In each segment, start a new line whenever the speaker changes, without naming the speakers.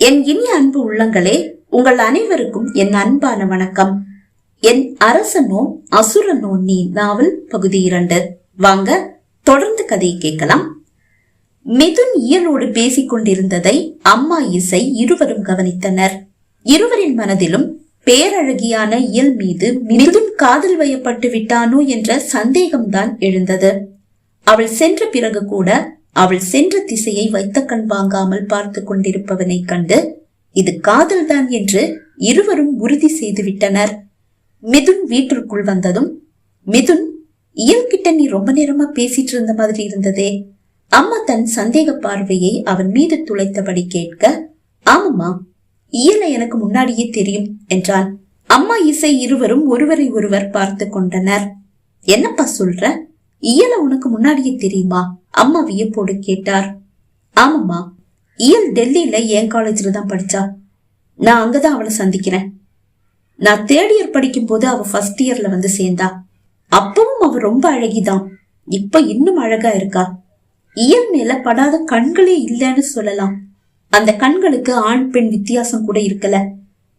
என் இனிய அன்பு உள்ளங்களே உங்கள் அனைவருக்கும் என் அன்பான வணக்கம். என் அரசனோ அசுரனோ நீ நாவல் பகுதி இரண்டு. வாங்க தொடர்ந்து கதையை கேட்கலாம். மிதுன் இயலோடு பேசிக் கொண்டிருந்ததை அம்மா இசை இருவரும் கவனித்தனர். இருவரின் மனதிலும் பேரழகியான இயல் மீது மிதுன் காதல் வயப்பட்டு விட்டானோ என்ற சந்தேகம்தான் எழுந்தது. அவள் சென்ற பிறகு கூட அவள் சென்ற திசையை வைத்த கண் வாங்காமல் பார்த்து கொண்டிருப்பவனை கண்டு இது காதல்தான் என்று இருவரும் உறுதி செய்துவிட்டனர். மிதுன் வீட்டிற்குள் வந்ததும் மிதுன் இயல்கிட்ட நீ ரொம்ப நேரமா பேசிட்டு இருந்த மாதிரி இருந்ததே. அம்மா தன் சந்தேக பார்வையை அவன் மீது துளைத்தபடி கேட்க ஆமாம்மா இயல எனக்கு முன்னாடியே தெரியும் என்றான். அம்மா இசை இருவரும் ஒருவரை ஒருவர் பார்த்து கொண்டனர். என்னப்பா சொல்ற? இயல உனக்கு முன்னாடியே தெரியுமா? அம்மா வியப்போடு கேட்டார். ஆமாம்மா. இயல் டெல்லியில என் காலேஜ்ல தான் படிச்சா. நான் அங்கதான் அவளை சந்திக்கிறேன். நான் தேர்ட் இயர் படிக்கும் போது அவ ஃபர்ஸ்ட் இயர்ல வந்து சேர்ந்தா. அப்பவும் அவ ரொம்ப அழகிதான். இப்ப இன்னும் அழகா இருக்கா. இயல் மேல படாத கண்களே இல்லைன்னு சொல்லலாம். அந்த கண்களுக்கு ஆண் பெண் வித்தியாசம் கூட இருக்கல.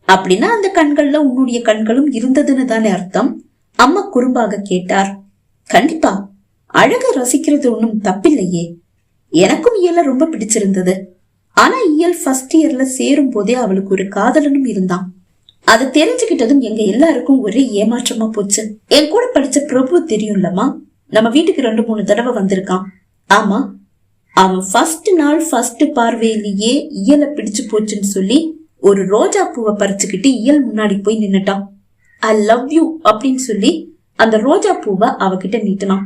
அப்படின்னா அந்த கண்கள்ல உன்னுடைய கண்களும் இருந்ததுன்னு தானே அர்த்தம்? அம்மா குறும்பாக கேட்டார். கண்டிப்பா. அழக ரசிக்கிறது ஒன்றும் தப்பில்லையே. எனக்கும் இயல ரொம்ப பிடிச்சிருந்தது. ஆனா இயல் ஃபர்ஸ்ட் இயர்ல சேரும் போதே அவளுக்கு ஒரு காதலனும் இருந்தான். அது தெரிஞ்சுக்கிட்டதும் எங்க எல்லாருக்கும் ஒரே ஏமாற்றமா போச்சு. என் கூட படிச்ச பிரபு தெரியும்லம்மா? நம்ம வீட்டுக்கு ரெண்டு மூணு தடவை வந்திருக்கான். ஆமா அவன் ஃபர்ஸ்ட் நாள் ஃபர்ஸ்ட் பார்வையிலேயே இயலை பிடிச்சு போச்சுன்னு சொல்லி ஒரு ரோஜா பூவை பறிச்சுக்கிட்டு இயல் முன்னாடி போய் நின்னுட்டான். ஐ லவ் யூ அப்படின்னு சொல்லி அந்த ரோஜா பூவை அவகிட்ட நீட்டினான்.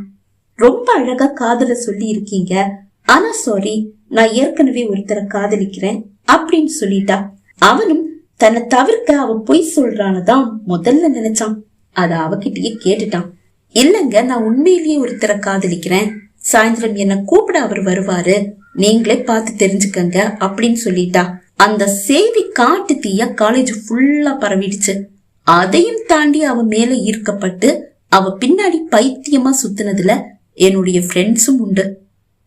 ரொம்ப அழகா காதல சொல்லி இருக்கீங்க ஆனா சாரி நான் ஏற்கனவே ஒருத்தரை காதலிக்கிறேன் அப்படின்னு சொல்லிட்டா. அவனும் தன்னை தவிர்க்க அவ பொய் சொல்றானதான் முதல்ல நினைச்சான். அத அவகிட்டயே கேட்டுட்டான். இல்லங்க நான் உண்மையிலேயே ஒருத்தரை காதலிக்கிறேன். சாயந்தரம் என்ன கூப்பிட அவர் வருவாரு. நீங்களே பார்த்து தெரிஞ்சுக்கங்க அப்படின்னு சொல்லிட்டா. அந்த செய்தி காட்டு தீய காலேஜ் ஃபுல்லா பரவிடுச்சு. அதையும் தாண்டி அவ மேல ஈர்க்கப்பட்டு அவ பின்னாடி பைத்தியமா சுத்தினதுல என்னுடைய ஃப்ரெண்ட்ஸும் உண்டு.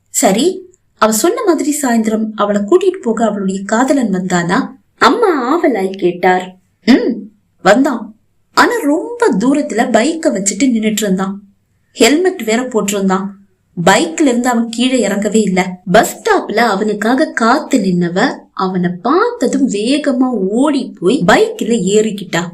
சரி அவ சொன்ன மாதிரி சாயந்தரம் அவளை கூட்டிட்டு போக அவளுடைய காதலன் வந்தானா? அம்மா ஆவலாய் கேட்டார். ம் வந்தான். ஆனா ரொம்ப தூரத்துல பைக்கை வச்சுட்டு நின்னுட்டு இருந்தான் ஹெல்மெட் வேற போட்டிருந்தான். பைக்ல இருந்து அவன் கீழே இறங்கவே இல்ல. பஸ் ஸ்டாப்ல அவனுக்காக காத்து நின்னவ அவனை பார்த்ததும் வேகமா ஓடி போய் பைக்ல ஏறிக்கிட்டா.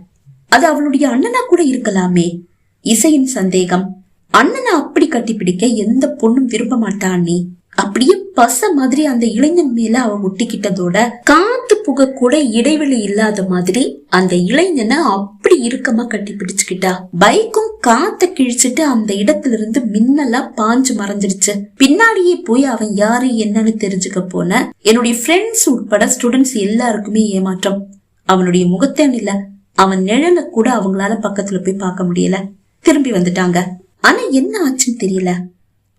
அது அவளுடைய அண்ணனா கூட இருக்கலாமே. இசையின் சந்தேகம். அண்ணனை அப்படி கட்டிப்பிடிக்க எந்த பொண்ணும் விரும்ப மாட்டான் நீ அப்படியே பச மாதிரி அந்த இளைஞன் மேல அவ ஒட்டிக்கிட்டதோட காத்து புக கூட இடைவெளி இல்லாத மாதிரி அந்த இளைஞனை அப்படி இறுக்கமா கட்டி பிடிச்சுக்கிட்டா. பைக்கும் காத்த கிழிச்சிட்டு அந்த இடத்துல இருந்து மின்னலா பாஞ்சு மறைஞ்சிடுச்சு பின்னாடியே போய் அவன் யாரு என்னன்னு தெரிஞ்சுக்க போன என்னுடைய ஃப்ரெண்ட்ஸ் உட்பட ஸ்டூடெண்ட்ஸ் எல்லாருக்குமே ஏமாற்றம். அவனுடைய முகத்தேன் இல்ல அவன் நிழலை கூட அவங்களால பக்கத்துல போய் பார்க்க முடியல. திரும்பி வந்துட்டாங்க. ஆனா என்ன ஆச்சுன்னு தெரியல.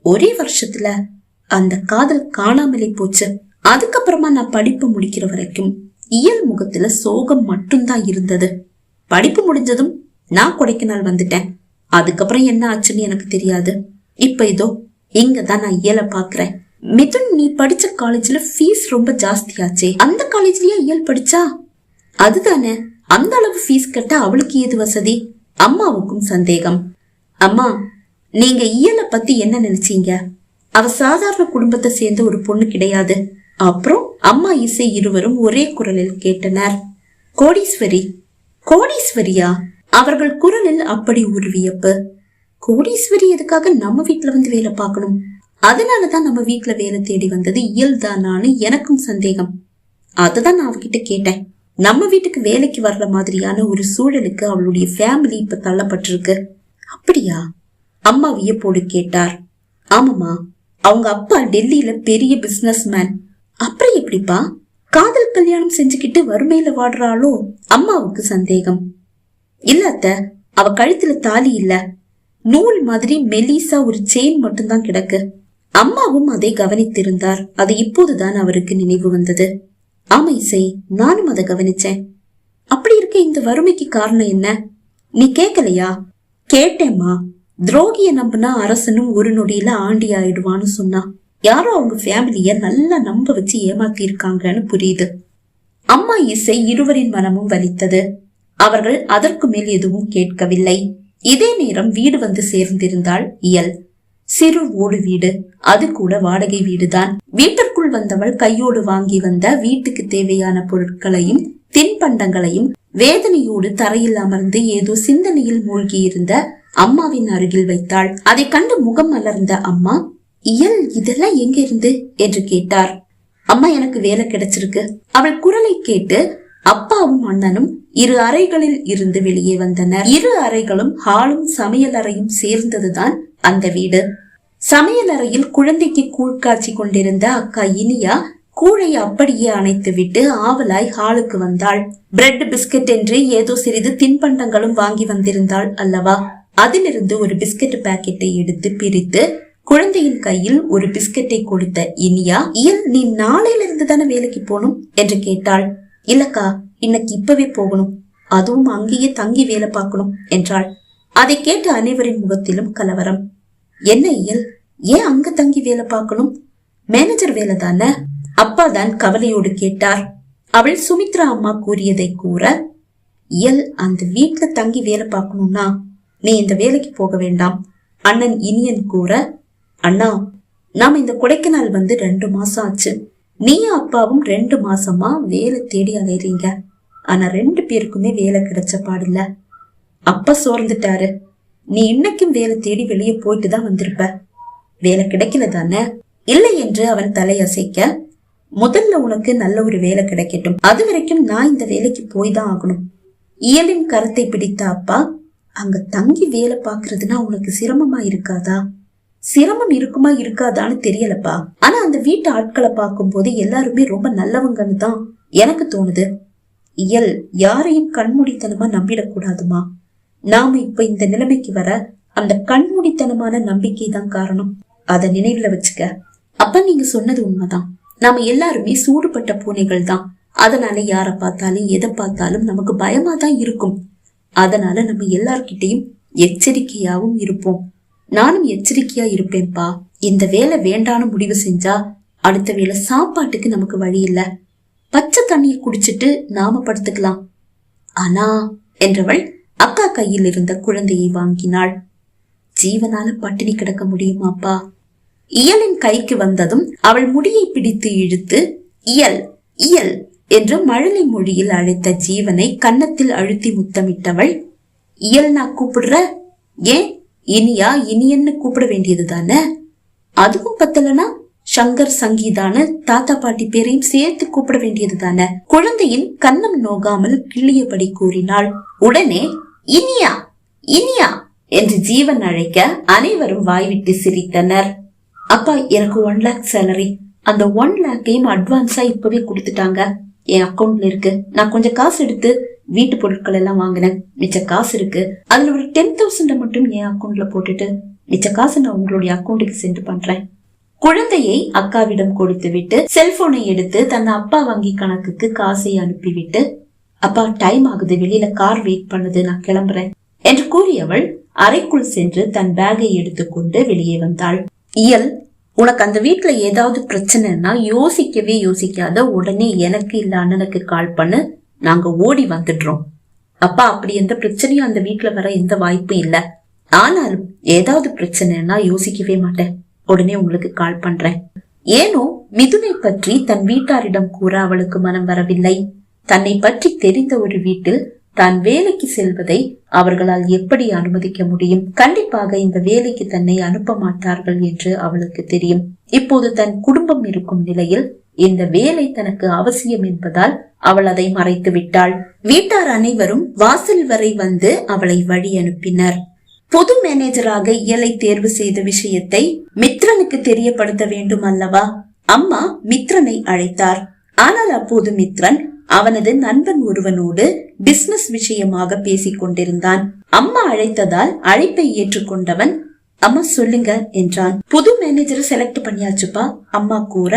ஒரே வருஷத்துல அந்த காதல் காணாமலே போச்சு. அதுக்கப்புறமா நான் படிப்பு முடிக்கிற வரைக்கும் இயல் முகத்துல சோகம் மட்டும்தான் இருந்தது. படிப்பு முடிஞ்சதும் நான் கொடைக்கானல் வந்துட்டேன். அதுக்கப்புறம் என்ன ஆச்சுன்னு எனக்கு தெரியாது. இப்ப இதோ இங்க தான் நான் இயலை பாக்குறேன் மிதுன் நீ படிச்ச காலேஜ்ல ஃபீஸ் ரொம்ப ஜாஸ்தியாச்சே. அந்த காலேஜ்லயே இயல் படிச்சா? அதுதானே அந்த அளவு ஃபீஸ் கட்ட அவளுக்கு ஏது வசதி? அம்மாவுக்கும் சந்தேகம். அம்மா நீங்க இயலை பத்தி என்ன நினைச்சீங்க? அவ சாதாரண குடும்பத்தை சேர்ந்த ஒரு பொண்ணு கிடையாது. அப்புறம் அம்மா இசை இருவரும் ஒரே குரலில் கேட்டனர். கோடீஸ்வரி கோடீஸ்வரியா? அவர்கள் குரலில் அப்படி ஒரு வியப்பு. கோடீஸ்வரி எதுக்காக நம்ம வீட்டுல வந்து வேலை பார்க்கணும்? அதனாலதான் நம்ம வீட்டுல வேலை தேடி வந்தது இயல்தானான்னு எனக்கும் சந்தேகம். அததான் நான் அவகிட்ட கேட்டேன். நம்ம வீட்டுக்கு வேலைக்கு வர்ற மாதிரியான ஒரு சூழலுக்கு அவளுடைய ஃபேமிலி இப்ப தள்ளப்பட்டிருக்கு. அப்படியா? அம்மா வியப்போடு கேட்டார். ஆமாமா அவங்க அப்பா டெல்லியில பெரிய பிசினஸ் மேன் அப்புறம் எப்படிப்பா? காதல் கல்யாணம் செஞ்சுக்கிட்டு வறுமையில வாடுறாளோ அம்மாவுக்கு சந்தேகம். இல்ல அத்த அவ கழுத்துல தாலி இல்ல. நூல் மாதிரி மெலிசா ஒரு செயின் மட்டும்தான் கிடக்கு. அம்மாவும் அதை கவனித்திருந்தார். அது இப்போதுதான் அவருக்கு நினைவு வந்தது. ஆமா இசை நானும் அதை கவனிச்சேன். அப்படி இருக்க இந்த வறுமைக்கு காரணம் என்ன? நீ கேக்கலையா? கேட்டேம்மா. துரோகிய நம்பினா அரசனும் ஒரு நொடியில ஆண்டி ஆயிடுவான்னு சொன்னா யாரோ அவங்க ஃபேமிலிய நல்லா நம்ப வச்சு ஏமாத்தி இருக்காங்கன்னு புரியுது. அம்மா இசை இருவரின் மனமும் வலித்தது. அவர்கள் அதற்கு மேல் எதுவும் கேட்கவில்லை. இதே நேரம் வீடு வந்து சேர்ந்திருந்தாள் இயல். சிறு ஓடு வீடு அது கூட வாடகை வீடுதான். வீட்டிற்குள் வந்தவள் கையோடு வாங்கி வந்த வீட்டுக்கு தேவையான பொருட்களையும் தின்பண்டங்களையும் வேதனையோடு தரையில் அமர்ந்து ஏதோ சிந்தனையில் மூழ்கியிருந்த அம்மாவின் அருகில் வைத்தாள். அதை கண்டு முகம் மலர்ந்த அம்மா இயல் இதெல்லாம் எங்க இருந்து என்று கேட்டார். அம்மா எனக்கு வேலை கிடைச்சிருக்கு. அவள் குரலை கேட்டு அப்பாவும் அண்ணனும் இரு அறைகளில் இருந்து வெளியே வந்தனர். இரு அறைகளும் ஹாலும் சமையல் அறையும் சேர்ந்ததுதான் அந்த வீடு. சமையல் அறையில் குழந்தைக்கு கூழ் காய்ச்சி கொண்டிருந்த அக்கா இனியா கூழை அப்படியே அணைத்து விட்டு ஆவலாய் ஹாலுக்கு வந்தாள். பிரெட் பிஸ்கட் என்று ஏதோ சிறிது தின்பண்டங்களும் வாங்கி வந்திருந்தாள் அல்லவா? அதிலிருந்து ஒரு பிஸ்கட் பாக்கெட்டை எடுத்து பிரித்து குழந்தையின் கையில் ஒரு பிஸ்கட்டை கொடுத்த இனியா இயல் நீ நாளையில இருந்து தானே வேலைக்கு போகணும்? என்று கேட்டாள். இல்லக்கா இன்னைக்கு இப்பவே போகணும். அதுவும் அங்கேயே தங்கி வேலை பார்க்கணும் என்றாள். அதை கேட்டு அனைவரின் முகத்திலும் கலவரம். என்ன இயல் ஏன் அங்க தங்கி வேலை பார்க்கணும்? மேனேஜர் வேலை தானே? அப்பா தான் கவலையோடு கேட்டார். அவள் சுமித்ரா அம்மா கூறியதை கூற இயல் அந்த வீட்டுல தங்கி வேலை பார்க்கணும்னா நீ இந்த வேலைக்கு போக வேண்டாம். அண்ணன் இனியன் கூற அண்ணா நாம் இந்த கொடைக்கானல் வந்து ரெண்டு மாசம் ஆச்சு. நீயும் அப்பாவும் ரெண்டு மாசமா வேலை தேடி அலையறீங்க. ஆனா ரெண்டு பேருக்குமே வேலை கிடைச்ச பாடில்ல. அப்பா சோர்ந்துட்டாரு. நீ இன்னைக்கும் வேலை தேடி வெளியே போயிட்டு தான் வந்திருப்ப. வேலை கிடைக்கல தானே? இல்லை என்று அவன் தலையசைக்க முதல்ல உனக்கு நல்ல ஒரு வேலை கிடைக்கட்டும். அது வரைக்கும் நான் இந்த வேலைக்கு போய் தான் ஆகணும். இயலின் கருத்தை பிடித்த அப்பா அங்க தங்கி வேலை பாக்குறதுன்னா உனக்கு சிரமமா இருக்காதா? சிரமம் இருக்குமா இருக்காதான்னு தெரியலப்பா. ஆனா அந்த வீட்டு ஆட்களை பார்க்கும்போது எல்லாருமே ரொம்ப நல்லவங்கன்னு தான் எனக்கு தோணுது. இயல் யாரையும் கண்மூடித்தனமா நம்பிடக்கூடாதுமா. நாம இப்ப இந்த நிலைமைக்கு வர அந்த கண்மூடித்தனமான நம்பிக்கை தான் காரணம். அத நினைவுல வச்சுக்க. அப்ப நீங்க சொன்னது உண்மைதான். நாம எல்லாருமே சூடுபட்ட பூனைகள் தான். அதனால யாரை பார்த்தாலும் எதை பார்த்தாலும் நமக்கு பயமா தான் இருக்கும். அதனால நம்ம எல்லார்கிட்டையும் எச்சரிக்கையாவும் இருப்போம். நானும் எச்சரிக்கையா இருப்பேன்பா இந்த வேலை வேண்டான்னு முடிவு செஞ்சா அடுத்த வேலை சாப்பாட்டுக்கு நமக்கு வழி இல்ல. பச்சை தண்ணியை குடிச்சிட்டு நாம படுத்துக்கலாம். ஆனா என்றவள் அக்கா கையில் இருந்த குழந்தையை வாங்கினாள். ஜீவனால பட்டினி கிடக்க முடியுமாப்பா? இயலின் கைக்கு வந்ததும் அவள் முடியை பிடித்து இழுத்து இயல் இயல் என்று மழலை மொழியில் அழைத்த ஜீவனை கன்னத்தில் அழுத்தி முத்தமிட்டவள் இயல் நான் கூப்பிடுற? ஏன் இனியா இனியன்னு கூப்பிட வேண்டியது தானே? அதுவும் பத்தலனா? சங்கர் சங்கீதான தாத்தா பாட்டி பேரையும் சேர்த்து கூப்பிட வேண்டியது தானே? குழந்தையின் கன்னம் நோகாமல் கிள்ளியபடி கூறினாள் உடனே இனியா இனியா என்று ஜீவன் அழைக்க அனைவரும் வாய்விட்டு சிரித்தனர். அப்பா எனக்கு ஒன் லேக் சேலரி அந்த ஒன் லேக்கையும் அட்வான்ஸா இப்பவே கொடுத்துட்டாங்க. என் அக்கௌண்ட்ல இருக்கு. நான் கொஞ்சம் காசு எடுத்து வீட்டு பொருட்கள் எல்லாம் வாங்கினேன். மிச்ச காசு இருக்கு. அதுல ஒரு டென் தௌசண்ட் மட்டும் என் அக்கௌண்ட்ல போட்டுட்டு மிச்ச காசு நான் உங்களுடைய அக்கௌண்ட்டுக்கு சென்ட் பண்றேன். குழந்தையை அக்காவிடம் கொடுத்து விட்டு செல்போனை எடுத்து தன் அப்பா வங்கி கணக்குக்கு காசை அனுப்பிவிட்டு அப்பா டைம் ஆகுது. வெளியில கார் வெயிட் பண்ணுது. நான் கிளம்புறேன். என்று கூறியவள் அறைக்குள் சென்று தன் பேக்கை எடுத்துக்கொண்டு வெளியே வந்தாள். இயல் உனக்கு அந்த வீட்டுல ஏதாவது பிரச்சனைன்னா யோசிக்கவே யோசிக்காத உடனே எனக்கு இல்ல அண்ணனுக்கு கால் பண்ணு. நாங்க ஓடி வந்துடுறோம். அப்பா அப்படி எந்த பிரச்சனையும் அந்த வீட்டுல வர எந்த வாய்ப்பும் இல்ல. ஆனாலும் ஏதாவது பிரச்சனைனா யோசிக்கவே மாட்டேன். உடனே உங்களுக்கு கால் பண்றேன். ஏனோ மிதுனை பற்றி தன் வீட்டாரிடம் கூற அவளுக்கு மனம் வரவில்லை. தன்னை பற்றி தெரிந்த ஒரு வீட்டில் தான் வேலைக்கு செல்வதை அவர்களால் எப்படி அனுமதிக்க முடியும்? கண்டிப்பாக இந்த வேலைக்கு தன்னை அனுப்ப மாட்டார்கள் என்று அவளுக்கு தெரியும். இப்போது தன் குடும்பம் இருக்கும் நிலையில் இந்த வேலை தனக்கு அவசியம் என்பதால் அவள் அதை மறைத்து விட்டாள். வீட்டார் அனைவரும் வாசல் வரை வந்து அவளை வழி அனுப்பினர். பொது மேனேஜராக இயலை தேர்வு செய்த விஷயத்தை மித்ரனுக்கு தெரியப்படுத்த வேண்டும் அல்லவா? அம்மா மித்ரனை அழைத்தார். ஆனால் அப்போது மித்ரன் அவனது நண்பன் ஒருவனோடு பிசினஸ் விஷயமாக பேசிக் கொண்டிருந்தான். அம்மா அழைத்ததால் அழைப்பை ஏற்றுக்கொண்டவன் அம்மா சொல்லுங்க என்றான். புது மேனேஜரை செலக்ட் பண்ணியாச்சுப்பா அம்மா கூற.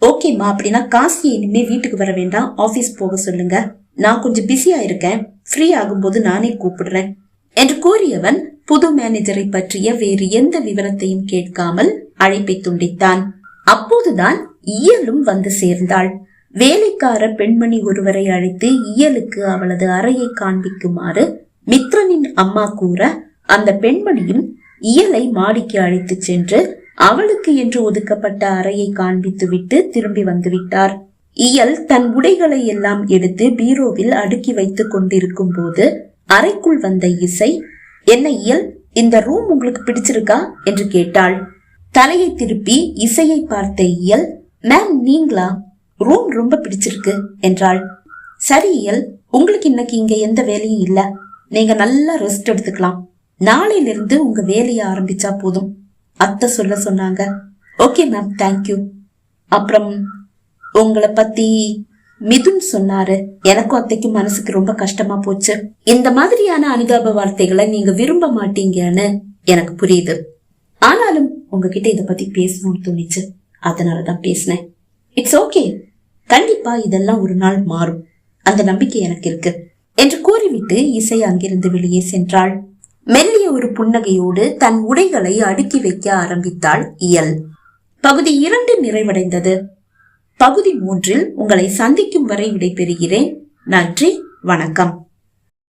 ஓகேம்மா அப்படின்னா காசியை இனிமே வீட்டுக்கு வர வேண்டாம் ஆபீஸ் போக சொல்லுங்க. நான் கொஞ்சம் பிஸியா இருக்கேன் ஃப்ரீ ஆகும்போது நானே கூப்பிடுறேன் என்று கூறியவன் புது மேனேஜரை பற்றிய வேறு எந்த விவரத்தையும் கேட்காமல் அழைப்பை துண்டித்தான். அப்போதுதான் இயலும் வந்து சேர்ந்தாள். வேலைக்கார பெண்மணி ஒருவரை அழைத்து இயலுக்கு அவளது அறையை காண்பிக்குமாறு மித்ரனின் அம்மா கூற அந்த பெண்மணியும் இயலை மாடிக்கு அழைத்துச் சென்று அவளுக்கு என்று ஒதுக்கப்பட்ட அறையை காண்பித்துவிட்டு திரும்பி வந்துவிட்டார். இயல் தன் உடைகளை எல்லாம் எடுத்து பீரோவில் அடுக்கி வைத்துக் கொண்டிருக்கும் போது அறைக்குள் வந்த இசை என்ன இயல் இந்த ரூம் உங்களுக்கு பிடிச்சிருக்கா? என்று கேட்டாள். தலையை திருப்பி இசையை பார்த்த இயல் மேம் நீங்களா? ரூம் ரொம்ப பிடிச்சிருக்கு என்றாள். சரி இயல் உங்களுக்கு இன்னைக்கு இங்க எந்த வேலையும் இல்ல. நீங்க நல்லா ரெஸ்ட் எடுத்துக்கலாம். நாளையிலிருந்து உங்க வேலையை ஆரம்பிச்சா போதும். அத்தை சொல்ல சொன்னாங்க. ஓகே மேம் தேங்க்யூ அப்புறம் உங்களை பத்தி மிதுன் சொன்னாரு. எனக்கும் அத்தைக்கும் மனசுக்கு ரொம்ப கஷ்டமா போச்சு. இந்த மாதிரியான அனுதாப வார்த்தைகளை நீங்க விரும்ப மாட்டீங்கன்னு எனக்கு புரியுது. ஆனாலும் உங்ககிட்ட இத பத்தி பேசணும்னு தோணுச்சு. அதனாலதான் பேசினேன். இட்ஸ் ஓகே கண்டிப்பா இதெல்லாம் ஒரு நாள் மாறும். அந்த நம்பிக்கை எனக்கு இருக்கு. என்று கூறிவிட்டு இசை அங்கிருந்து வெளியே சென்றாள். மெல்லிய ஒரு புன்னகையோடு தன் உடைகளை அடுக்கி வைக்க ஆரம்பித்தாள் இயல். பகுதி இரண்டு நிறைவடைந்தது. பகுதி மூன்றில் உங்களை சந்திக்கும் வரை விடைபெறுகிறேன். நன்றி வணக்கம்.